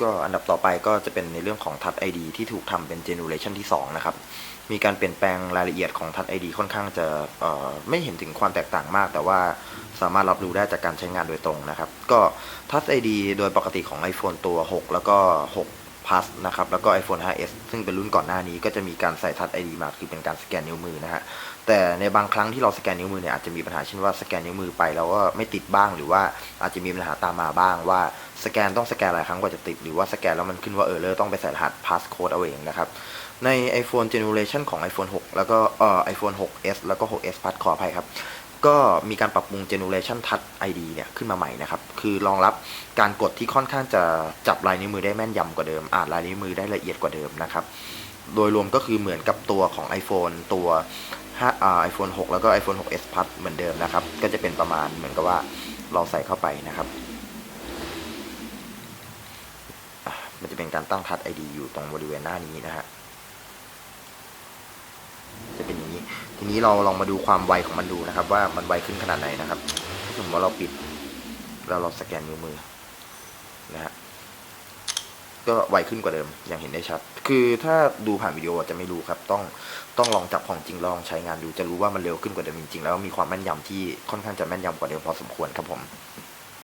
ก็อันดับต่อไปก็จะเป็นในเรื่องของ Touch ID ที่ถูกทำเป็นเจเนอเรชันที่ 2 นะครับ มีการเปลี่ยนแปลงรายละเอียดของ Touch ID ค่อนข้างจะไม่เห็นถึงความแตกต่างมาก แต่ว่าสามารถรับรู้ได้จากการใช้งานโดยตรงนะครับ ก็ Touch ID โดยปกติของ iPhone ตัว 6 แล้วก็ 6 Plus นะครับแล้วก็ iPhone 5s ซึ่งเป็นรุ่นก่อนหน้านี้ก็จะมีการใส่ Touch ID มาคือเป็นการสแกนนิ้วมือนะฮะแต่ในบางครั้งที่เราสแกนนิ้วมือเนี่ยอาจจะมีปัญหาเช่นว่าสแกนนิ้วมือไปแล้วก็ไม่ติดบ้างหรือว่าอาจจะมีปัญหาตามมาบ้างว่าสแกนต้องสแกนหลายครั้งกว่าจะติด หรือว่าสแกนแล้วมันขึ้นว่าเออเลอร์ต้องไปใส่รหัส passcode เอาเองนะครับใน iPhone Generation ของ iPhone 6 แล้วก็เอ่อ iPhone 6s แล้วก็ 6s Plus ขออภัยครับ ก็มีการปรับปรุง Generation Touch ID เนี่ยขึ้นมาใหม่นะครับ คือรองรับการกดที่ค่อนข้างจะจับลายนิ้วมือได้แม่นยำกว่าเดิม อ่านลายนิ้วมือได้ละเอียดกว่าเดิมนะครับ โดยรวมก็คือเหมือนกับตัวของ iPhone ตัว5อ่า iPhone 6แล้วก็ iPhone 6s Plus เหมือนเดิมนะครับ ก็จะเป็นประมาณเหมือนกับว่าเราใส่เข้าไปนะครับ มันจะเป็นการตั้ง Touch ID อยู่ตรงบริเวณหน้านี้นะฮะจะเป็นอย่างนี้ ทีนี้เราลองมาดูความไวของมันดูนะครับ ว่ามันไวขึ้นขนาดไหนนะครับถ้าสมมติว่าเราปิดแล้วเราสแกนนิ้วมือนะฮะก็ไวขึ้นกว่าเดิมอย่างเห็นได้ชัด คือถ้าดูผ่านวิดีโอจะไม่รู้ครับ ต้องต้องลองจับของจริงลองใช้งานดูจะรู้ว่ามันเร็วขึ้นกว่าเดิมจริงๆแล้วมีความแม่นยำที่ค่อนข้างจะแม่นยำกว่าเดิมพอสมควรครับผม